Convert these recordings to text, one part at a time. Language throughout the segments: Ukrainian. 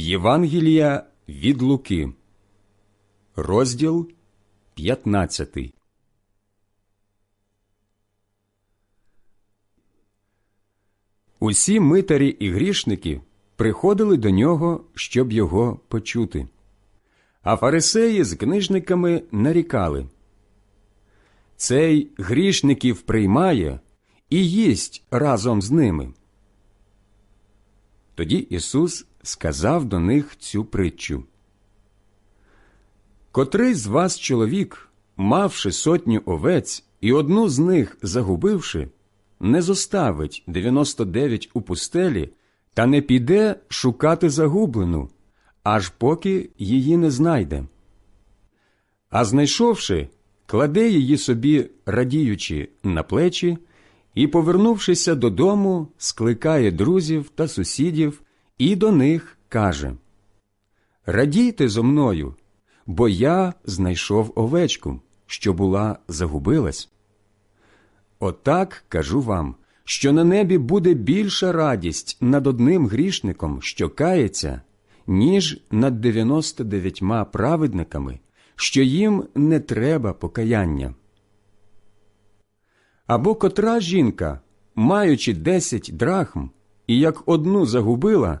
Євангелія від Луки, розділ 15. Усі митарі і грішники приходили до нього, щоб його почути. А фарисеї з книжниками нарікали. Цей грішників приймає і їсть разом з ними. Тоді Ісус сказав до них цю притчу. Котрий з вас чоловік, мавши сотню овець і одну з них загубивши, не зоставить 99 у пустелі та не піде шукати загублену, аж поки її не знайде. А знайшовши, кладе її собі, радіючи, на плечі, і, повернувшися додому, скликає друзів та сусідів і до них каже Радійте зо мною, бо я знайшов овечку, що була загубилась. Отак кажу вам, що на небі буде більша радість над одним грішником, що кається, ніж над дев'яносто дев'ятьма праведниками, що їм не треба покаяння. Або котра жінка, маючи десять драхм, і як одну загубила,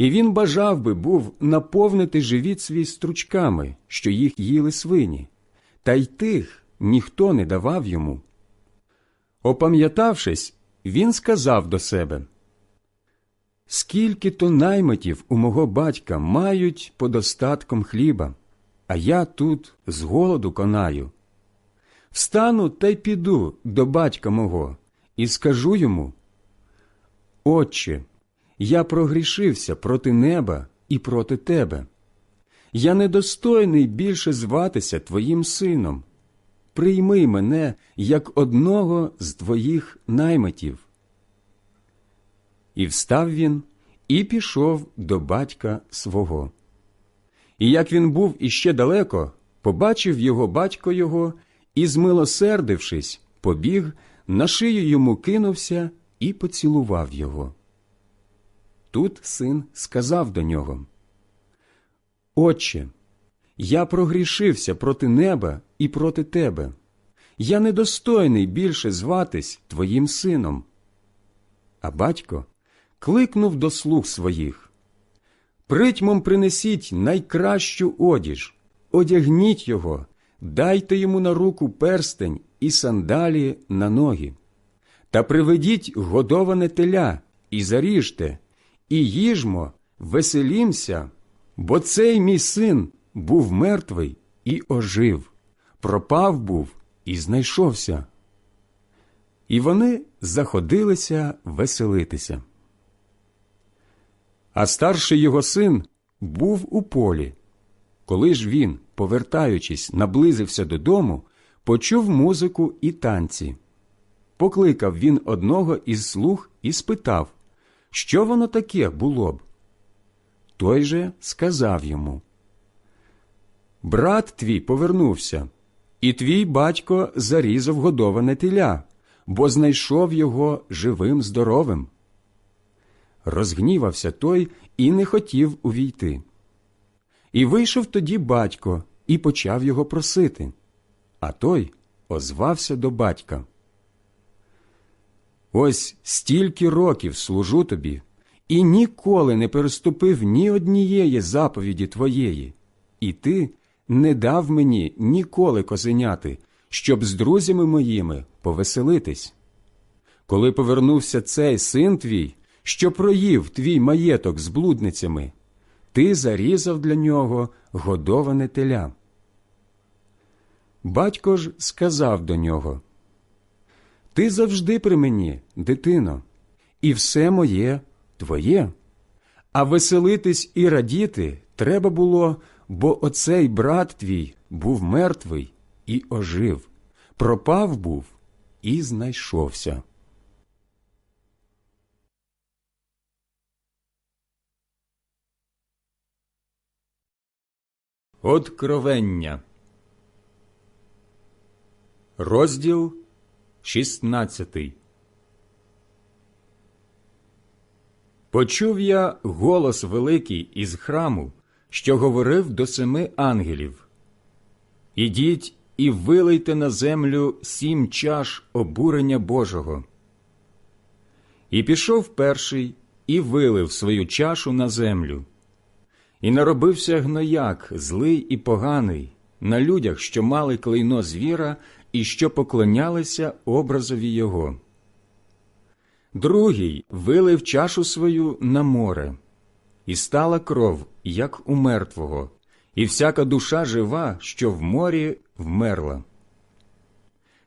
І він бажав би був наповнити живіт свій стручками, що їх їли свині, та й тих ніхто не давав йому. Опам'ятавшись, він сказав до себе Скільки то наймитів у мого батька мають подостатком хліба, а я тут з голоду конаю. Встану та й піду до батька мого і скажу йому Отче, я прогрішився проти неба і проти тебе. Я недостойний більше зватися твоїм сином. Прийми мене як одного з твоїх наймитів. І встав він і пішов до батька свого. І як він був іще далеко, побачив його батько його і, змилосердившись, побіг, на шию йому кинувся і поцілував його. Тут син сказав до нього Отче, я прогрішився проти неба і проти тебе. Я недостойний більше зватись твоїм сином. А батько кликнув до слуг своїх Притьмом принесіть найкращу одіж, одягніть його, дайте йому на руку перстень і сандалі на ноги, та приведіть годоване теля і заріжте, і їжмо, веселімся, бо цей мій син був мертвий і ожив, пропав був і знайшовся. І вони заходилися веселитися. А старший його син був у полі. Коли ж він, повертаючись, наблизився додому, почув музику і танці. Покликав він одного із слуг і спитав, що воно таке було б. Той же сказав йому брат твій повернувся, і твій батько зарізав годоване теля, бо знайшов його живим здоровим. Розгнівався той і не хотів увійти. І вийшов тоді батько і почав його просити, а той озвався до батька. Ось стільки років служу тобі, і ніколи не переступив ні однієї заповіді твоєї, і ти не дав мені ніколи козеняти, щоб з друзями моїми повеселитись. Коли повернувся цей син твій, що проїв твій маєток з блудницями, ти зарізав для нього годоване теля. Батько ж сказав до нього Ти завжди при мені, дитино, і все моє твоє. А веселитись і радіти треба було, бо оцей брат твій був мертвий і ожив, пропав був і знайшовся. Откровення. Розділ 16 Почув я голос великий із храму, що говорив до семи ангелів. Ідіть і вилийте на землю сім чаш обурення Божого. І пішов перший і вилив свою чашу на землю. І наробився гнояк, злий і поганий, на людях, що мали клейно звіра і що поклонялися образові його. Другий вилив чашу свою на море, і стала кров, як у мертвого, і всяка душа жива, що в морі вмерла.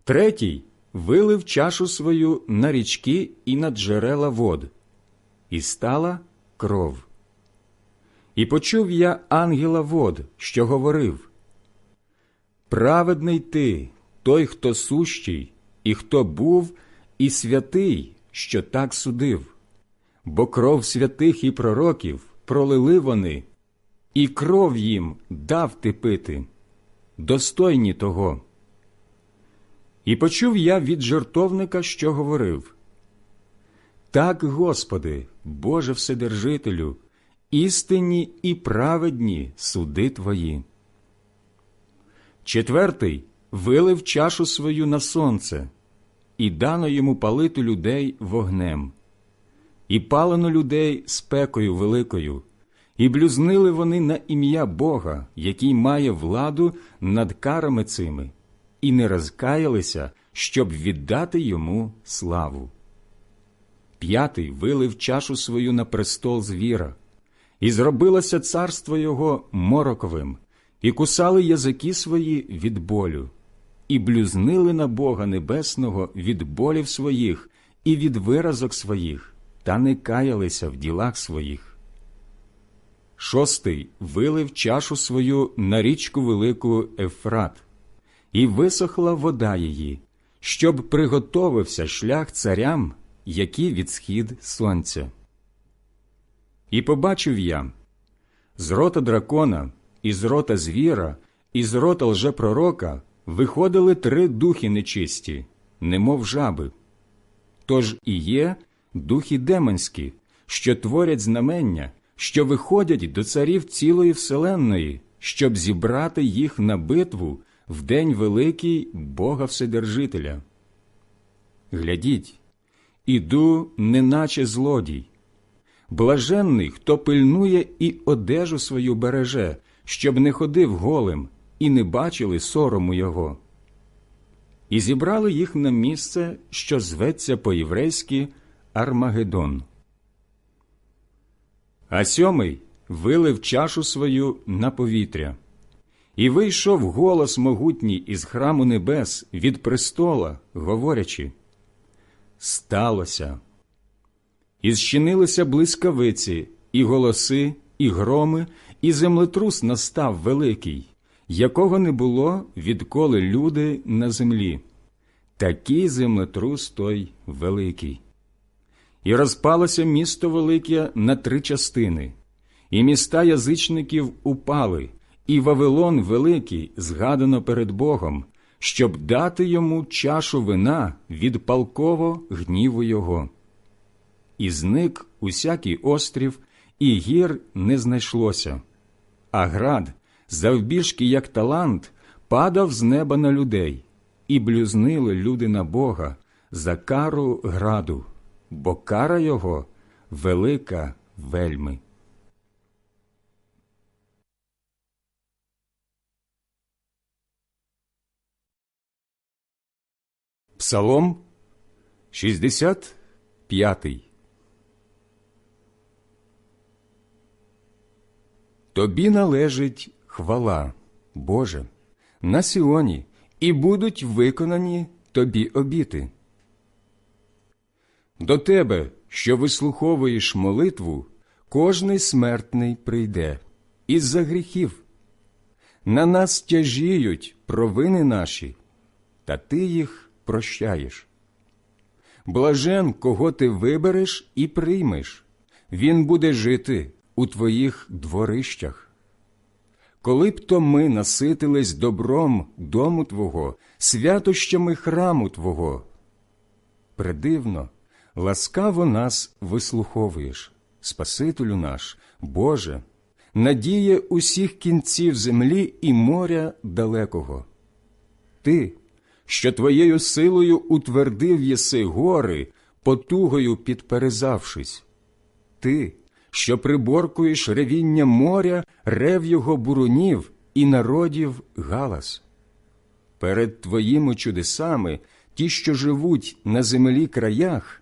Третій вилив чашу свою на річки і на джерела вод, і стала кров. І почув я ангела вод, що говорив Праведний ти, той, хто сущий, і хто був, і святий, що так судив, бо кров святих і пророків пролили вони, і кров їм дав ти пити, достойні того. І почув я від жертовника, що говорив Так, Господи, Боже Вседержителю, істинні і праведні суди Твої. Четвертий вилив чашу свою на сонце, і дано йому палити людей вогнем, і палено людей спекою великою, і блюзнили вони на ім'я Бога, який має владу над карами цими, і не розкаялися, щоб віддати йому славу. П'ятий вилив чашу свою на престол звіра, і зробилося царство його мороковим, і кусали язики свої від болю, і блюзнили на Бога Небесного від болів своїх і від виразок своїх, та не каялися в ділах своїх. Шостий вилив чашу свою на річку велику Ефрат, і висохла вода її, щоб приготовився шлях царям, які від схід сонця. І побачив я з рота дракона, і з рота звіра, і з рота лжепророка виходили три духи нечисті, немов жаби. Тож і є духи демонські, що творять знамення, що виходять до царів цілої вселенної, щоб зібрати їх на битву в день великий Бога Вседержителя. Глядіть, іду, неначе злодій. Блаженний, хто пильнує і одежу свою береже, щоб не ходив голим і не бачили сорому його. І зібрали їх на місце, що зветься по-єврейськи Армагеддон. А сьомий вилив чашу свою на повітря, і вийшов голос могутній із храму небес від престола, говорячи Сталося. І зчинилися блискавиці, і голоси, і громи, і землетрус настав великий, якого не було, відколи люди на землі. Такий землетрус той великий. І розпалося місто велике на три частини, і міста язичників упали, і Вавилон великий згадано перед Богом, щоб дати йому чашу вина від палково гніву його. І зник усякий острів, і гір не знайшлося, а град, завбільшки як талант, падав з неба на людей, і блюзнили люди на Бога за кару граду, бо кара його велика вельми. Псалом 65 Тобі належить хвала, Боже, на Сіоні, і будуть виконані тобі обіти. До тебе, що вислуховуєш молитву, кожний смертний прийде із-за гріхів. На нас тяжіють провини наші, та ти їх прощаєш. Блажен, кого ти вибереш і приймеш, він буде жити у твоїх дворищах. Коли б то ми наситились добром дому Твого, святощами храму Твого. Придивно, ласкаво нас вислуховуєш, Спасителю наш, Боже, надія усіх кінців землі і моря далекого. Ти, що твоєю силою утвердив єси гори, потугою підперезавшись. Ти, що приборкуєш ревіння моря, рев його бурунів і народів галас. Перед твоїми чудесами ті, що живуть на землі краях,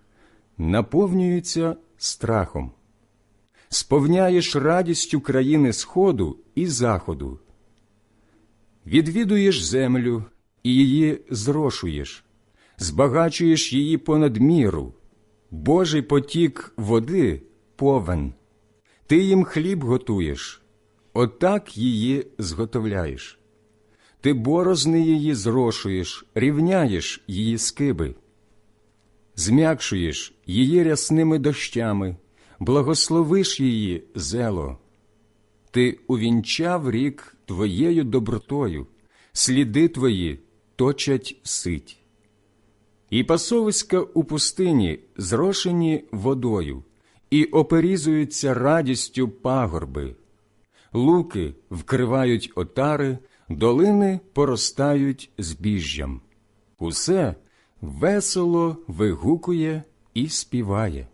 наповнюються страхом. Сповняєш радістю країни Сходу і Заходу. Відвідуєш землю і її зрошуєш, збагачуєш її понад міру, Божий потік води повен. Ти їм хліб готуєш, отак її зготовляєш. Ти борозни її зрошуєш, рівняєш її скиби, зм'якшуєш її рясними дощами, благословиш її зело. Ти увінчав рік твоєю добротою, сліди твої точать сить. І пасовиська у пустині зрошені водою, і оперізуються радістю пагорби, луки вкривають отари, долини поростають збіжжям. Усе весело вигукує і співає.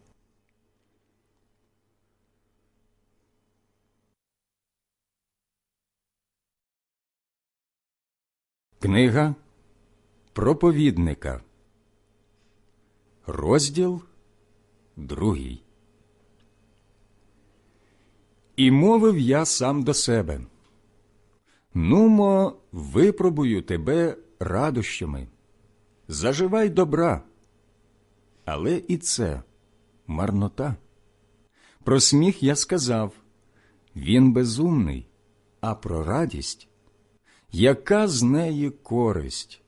Книга проповідника, розділ другий. І мовив я сам до себе. Нумо, випробую тебе радощами, заживай добра, але і це марнота. Про сміх я сказав. Він безумний, а про радість? Яка з неї користь?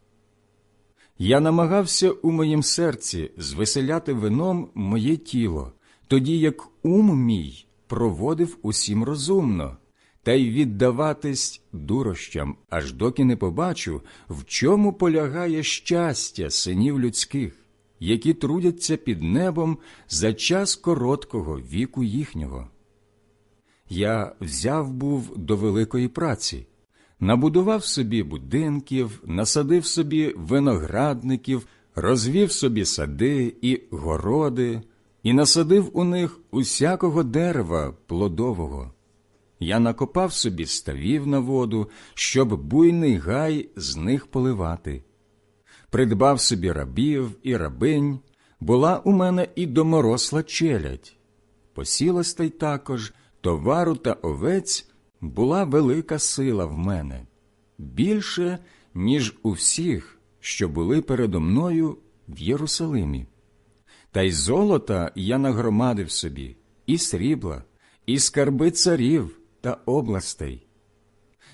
Я намагався у моїм серці звеселяти вином моє тіло, тоді як ум мій проводив усім розумно, та й віддаватись дурощам, аж доки не побачу, в чому полягає щастя синів людських, які трудяться під небом за час короткого віку їхнього. Я взяв був до великої праці набудував собі будинків, насадив собі виноградників, розвів собі сади і городи, і насадив у них усякого дерева плодового. Я накопав собі ставів на воду, щоб буйний гай з них поливати. Придбав собі рабів і рабинь, була у мене і доморосла челядь. Посілась та й також товару та овець була велика сила в мене, більше, ніж у всіх, що були передо мною в Єрусалимі. Та й золота я нагромадив собі, і срібла, і скарби царів та областей.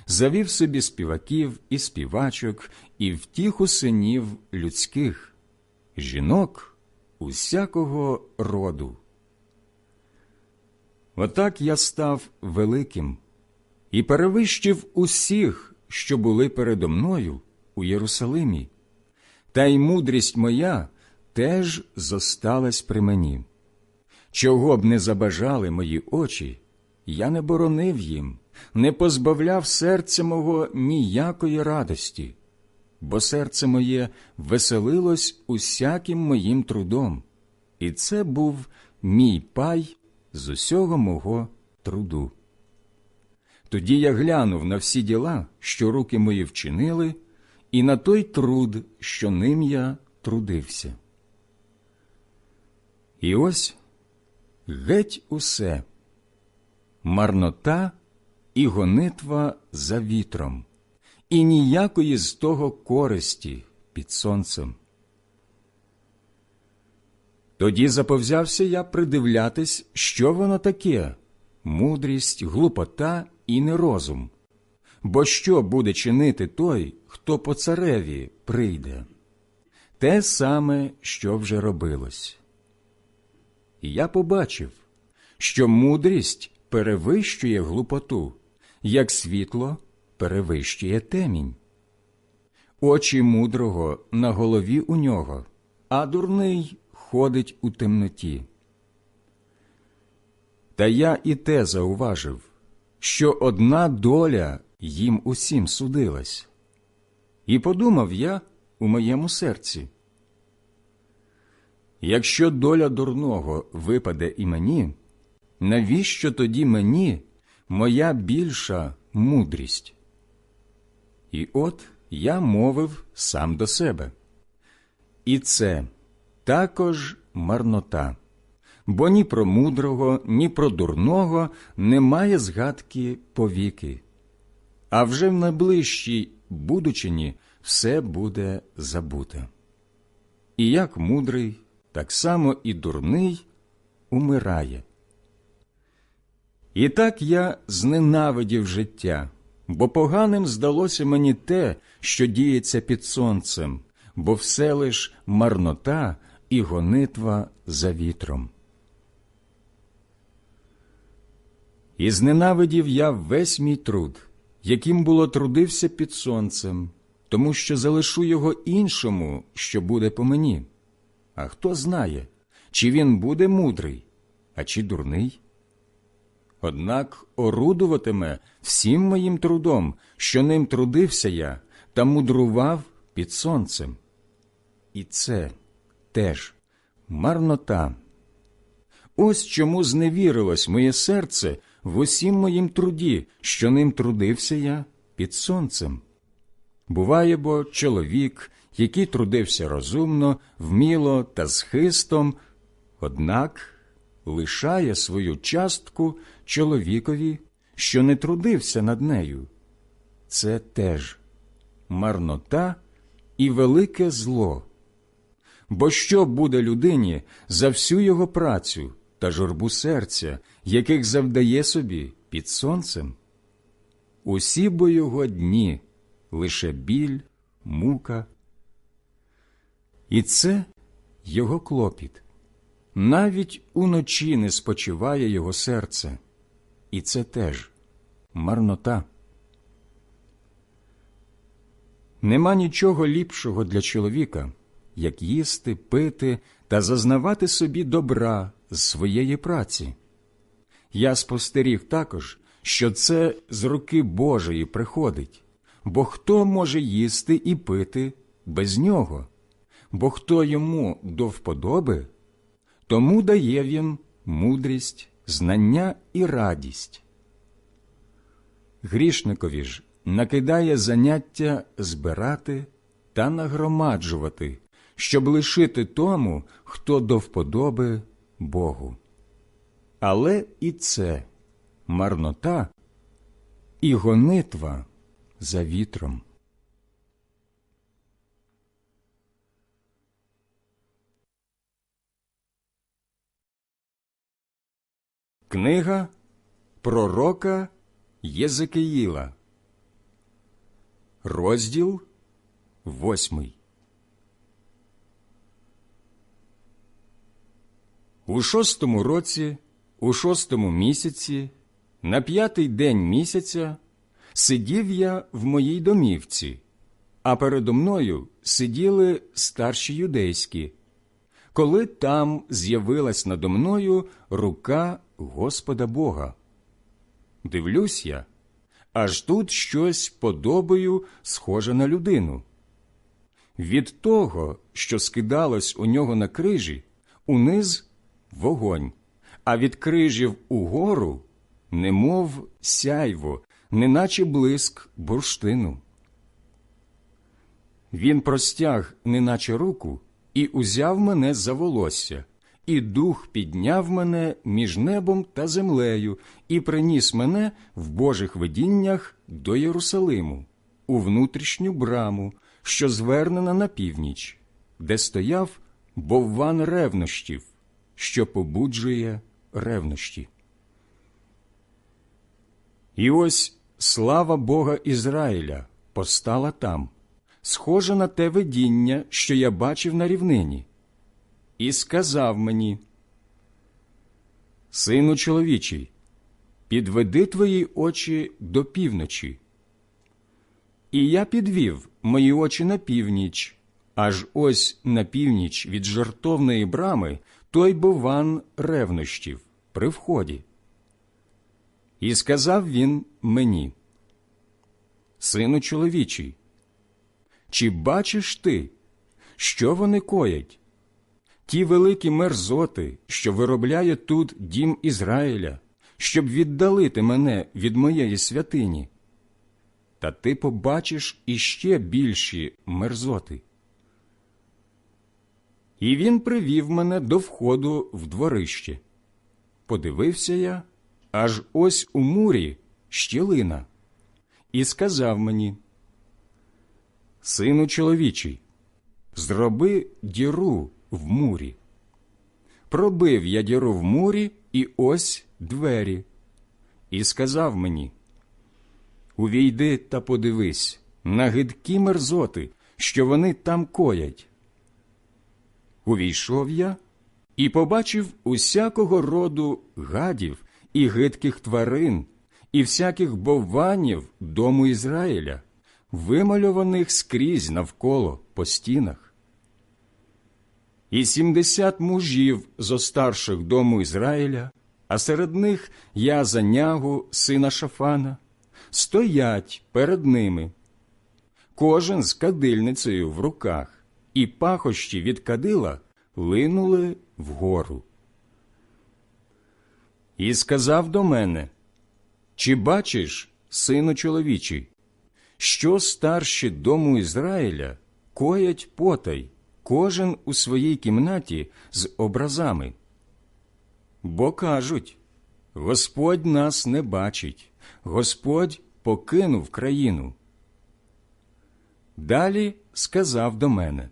Завів собі співаків і співачок, і втіху синів людських, жінок усякого роду. Отак я став великим і перевищив усіх, що були передо мною у Єрусалимі, та й мудрість моя теж зосталась при мені. Чого б не забажали мої очі, я не боронив їм, не позбавляв серця мого ніякої радості, бо серце моє веселилось усяким моїм трудом, і це був мій пай з усього мого труду. Тоді я глянув на всі діла, що руки мої вчинили, і на той труд, що ним я трудився. І ось геть усе марнота і гонитва за вітром, і ніякої з того користі під сонцем. Тоді заповзявся я придивлятись, що воно таке мудрість, глупота і нерозум. Бо що буде чинити той, хто по цареві прийде? Те саме, що вже робилось. І я побачив, що мудрість перевищує глупоту, як світло перевищує темінь. Очі мудрого на голові у нього, а дурний ходить у темноті. Та я і те зауважив, що одна доля їм усім судилась. І подумав я у моєму серці. Якщо доля дурного випаде і мені, навіщо тоді мені моя більша мудрість? І от я мовив сам до себе. І це також марнота, бо ні про мудрого, ні про дурного немає згадки повіки, а вже в найближчій будучині все буде забуте. І як мудрий, так само і дурний умирає. І так я зненавидів життя, бо поганим здалося мені те, що діється під сонцем, бо все лиш марнота і гонитва за вітром. І зненавидів я весь мій труд, яким було трудився під сонцем, тому що залишу його іншому, що буде по мені. А хто знає, чи він буде мудрий, а чи дурний? Однак орудуватиме всім моїм трудом, що ним трудився я та мудрував під сонцем. І це теж марнота. Ось чому зневірилось моє серце в усім моїм труді, що ним трудився я під сонцем. Буває бо чоловік, який трудився розумно, вміло та з хистом, однак лишає свою частку чоловікові, що не трудився над нею. Це теж марнота і велике зло. Бо що буде людині за всю його працю та журбу серця, яких завдає собі під сонцем? Усі бо його дні лише біль, мука. І це його клопіт. Навіть уночі не спочиває його серце, і це теж марнота. Нема нічого ліпшого для чоловіка, як їсти, пити та зазнавати собі добра з своєї праці. Я спостеріг також, що це з руки Божої приходить, бо хто може їсти і пити без нього, бо хто йому до вподоби, тому дає він мудрість, знання і радість. Грішникові ж накидає заняття збирати та нагромаджувати, щоб лишити тому, хто до вподоби Богу. Але і це марнота і гонитва за вітром. Книга Пророка Єзекиїла, розділ восьмий. У шостому році, у шостому місяці, на п'ятий день місяця, Сидів я в моїй домівці, а передо мною сиділи старші юдейські, коли там з'явилась надо мною рука Господа Бога. Дивлюсь я, аж тут щось подобою схоже на людину. Від того, що скидалось у нього на крижі, униз вогонь, а від крижів угору, немов сяйво, неначе блиск бурштину. Він простяг, неначе руку, і узяв мене за волосся, і дух підняв мене між небом та землею, і приніс мене в Божих видіннях до Єрусалиму, у внутрішню браму, що звернена на північ, де стояв бовван ревнощів, що побуджує ревнощі. І ось слава Бога Ізраїля постала там, схожа на те видіння, що я бачив на рівнині, і сказав мені, Сину чоловічий, підведи твої очі до півночі. І я підвів мої очі на північ, аж ось на північ від жартовної брами той бован ревнощів при вході. І сказав він мені, Сину чоловічий, чи бачиш ти, що вони коять? Ті великі мерзоти, що виробляє тут дім Ізраїля, щоб віддалити мене від моєї святині. Та ти побачиш іще більші мерзоти. І він привів мене до входу в дворище. Подивився я, аж ось у мурі щілина, і сказав мені, Сину чоловічий, зроби діру в мурі. Пробив я діру в мурі, і ось двері, і сказав мені, Увійди та подивись на гидкі мерзоти, що вони там коять. Увійшов я і побачив усякого роду гадів і гидких тварин, і всяких бовванів дому Ізраїля, вимальованих скрізь навколо по стінах. І сімдесят мужів зо старших дому Ізраїля, а серед них я занягу, сина Шафана, стоять перед ними, кожен з кадильницею в руках, і пахощі від кадила линули вгору. І сказав до мене, чи бачиш, сину чоловічий, що старші дому Ізраїля коять потай, кожен у своїй кімнаті з образами? Бо кажуть, Господь нас не бачить, Господь покинув країну. Далі сказав до мене,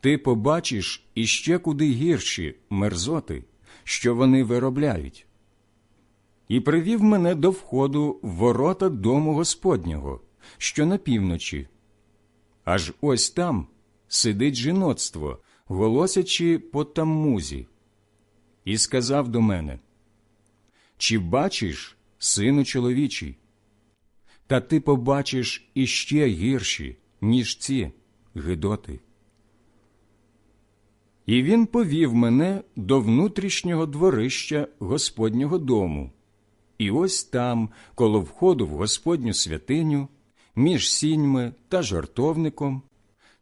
Ти побачиш іще куди гірші мерзоти, що вони виробляють. І привів мене до входу в ворота дому Господнього, що на півночі. Аж ось там сидить жіноцтво, голосячи по таммузі. І сказав до мене, Чи бачиш, сину чоловічий? Та ти побачиш іще гірші, ніж ці гидоти. І він повів мене до внутрішнього дворища Господнього дому. І ось там, коло входу в Господню святиню, між сіньми та жартовником,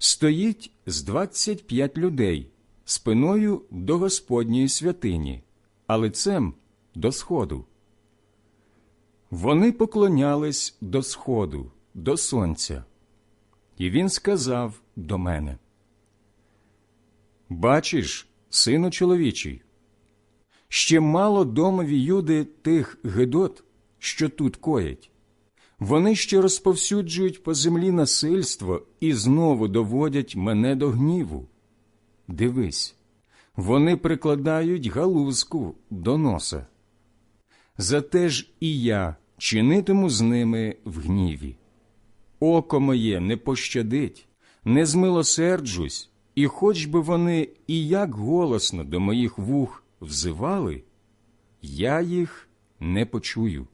стоїть з двадцять п'ять людей спиною до Господньої святині, а лицем до сходу. Вони поклонялись до сходу, до сонця. І він сказав до мене: Бачиш, сину чоловічий, ще мало домові юди тих гидот, що тут коять. Вони ще розповсюджують по землі насильство і знову доводять мене до гніву. Дивись, вони прикладають галузку до носа. Зате ж і я чинитиму з ними в гніві. Око моє не пощадить, не змилосерджусь, і хоч би вони і як голосно до моїх вух взивали, я їх не почую.